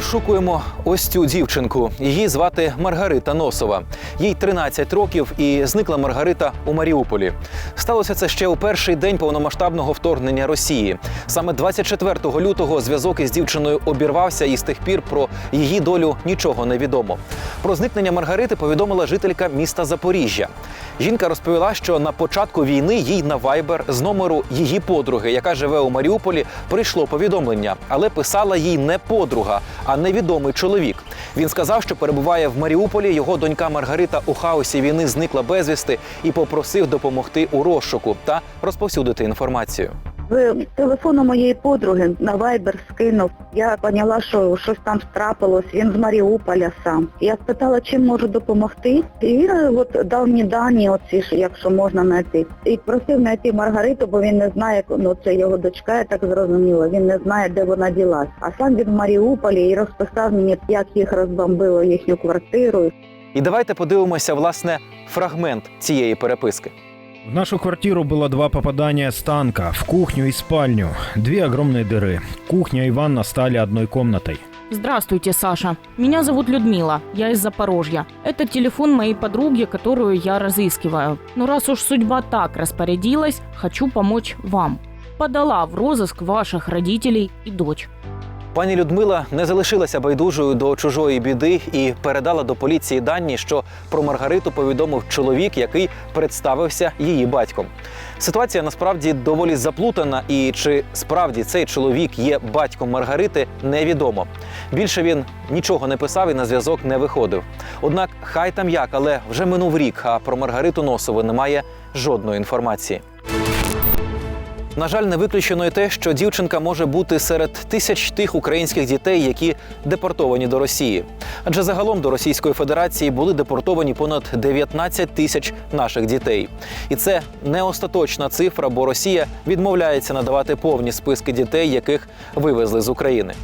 Розшукуємо ось цю дівчинку. Її звати Маргарита Носова. Їй 13 років і зникла Маргарита у Маріуполі. Сталося це ще у перший день повномасштабного вторгнення Росії. Саме 24 лютого зв'язок із дівчиною обірвався, і з тих пір про її долю нічого не відомо. Про зникнення Маргарити повідомила жителька міста Запоріжжя. Жінка розповіла, що на початку війни їй на вайбер з номеру її подруги, яка живе у Маріуполі, прийшло повідомлення, але писала їй не подруга, а невідомий чоловік. Він сказав, що перебуває в Маріуполі. Його донька Маргарита у хаосі війни зникла безвісти і попросив допомогти у розшуку та розповсюдити інформацію. З телефону моєї подруги на Viber скинув. Я поняла, що щось там трапилось. Він з Маріуполя сам. Я спитала, чим можу допомогти. І він е, от дав мені дані, оці якщо можна знайти. І просив знайти Маргариту, бо він не знає, ну це його дочка, я так зрозуміла. Він не знає, де вона ділась. А сам він в Маріуполі і розписав мені, як їх розбомбило їхню квартиру. І давайте подивимося власне фрагмент цієї переписки. В нашу квартиру было два попадания с танка, в кухню и спальню. Две огромные дыры. Кухня и ванна стали одной комнатой. Здравствуйте, Саша. Меня зовут Людмила. Я из Запорожья. Это телефон моей подруги, которую я разыскиваю. Но раз уж судьба так распорядилась, хочу помочь вам. Подала в розыск ваших родителей и дочь. Пані Людмила не залишилася байдужою до чужої біди і передала до поліції дані, що про Маргариту повідомив чоловік, який представився її батьком. Ситуація насправді доволі заплутана, і чи справді цей чоловік є батьком Маргарити, невідомо. Більше він нічого не писав і на зв'язок не виходив. Однак, хай там як, але вже минув рік, а про Маргариту Носову немає жодної інформації. На жаль, не виключено і те, що дівчинка може бути серед тисяч тих українських дітей, які депортовані до Росії. Адже загалом до Російської Федерації були депортовані понад 19 тисяч наших дітей. І це не остаточна цифра, бо Росія відмовляється надавати повні списки дітей, яких вивезли з України.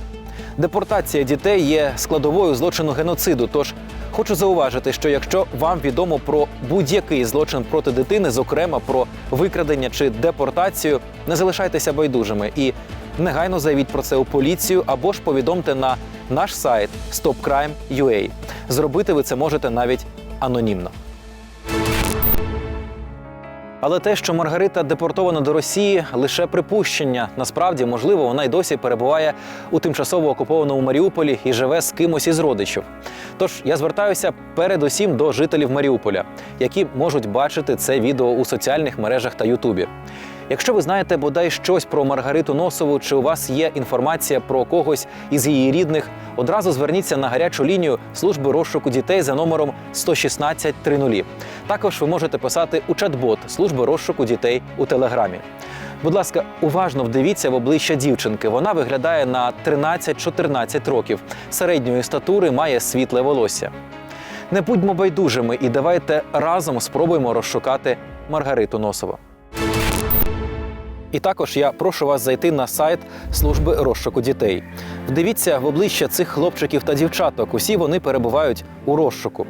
Депортація дітей є складовою злочину геноциду. Тож хочу зауважити, що якщо вам відомо про будь-який злочин проти дитини, зокрема про викрадення чи депортацію, не залишайтеся байдужими і негайно заявіть про це у поліцію або ж повідомте на наш сайт stopcrime.ua. Зробити ви це можете навіть анонімно. Але те, що Маргарита депортована до Росії, лише припущення. Насправді, можливо, вона й досі перебуває у тимчасово окупованому Маріуполі і живе з кимось із родичів. Тож я звертаюся передусім до жителів Маріуполя, які можуть бачити це відео у соціальних мережах та Ютубі. Якщо ви знаєте бодай щось про Маргариту Носову, чи у вас є інформація про когось із її рідних, одразу зверніться на гарячу лінію служби розшуку дітей за номером 116 30. Також ви можете писати у чат-бот служби розшуку дітей у телеграмі. Будь ласка, уважно вдивіться в обличчя дівчинки. Вона виглядає на 13-14 років, середньої статури, має світле волосся. Не будьмо байдужими і давайте разом спробуємо розшукати Маргариту Носову. І також я прошу вас зайти на сайт служби розшуку дітей. Вдивіться в обличчя цих хлопчиків та дівчаток. Усі вони перебувають у розшуку.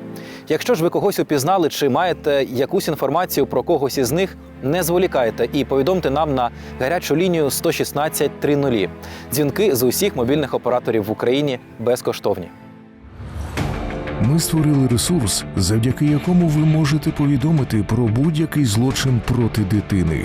Якщо ж ви когось упізнали чи маєте якусь інформацію про когось із них, не зволікайте і повідомте нам на гарячу лінію 116 30. Дзвінки з усіх мобільних операторів в Україні безкоштовні. Ми створили ресурс, завдяки якому ви можете повідомити про будь-який злочин проти дитини.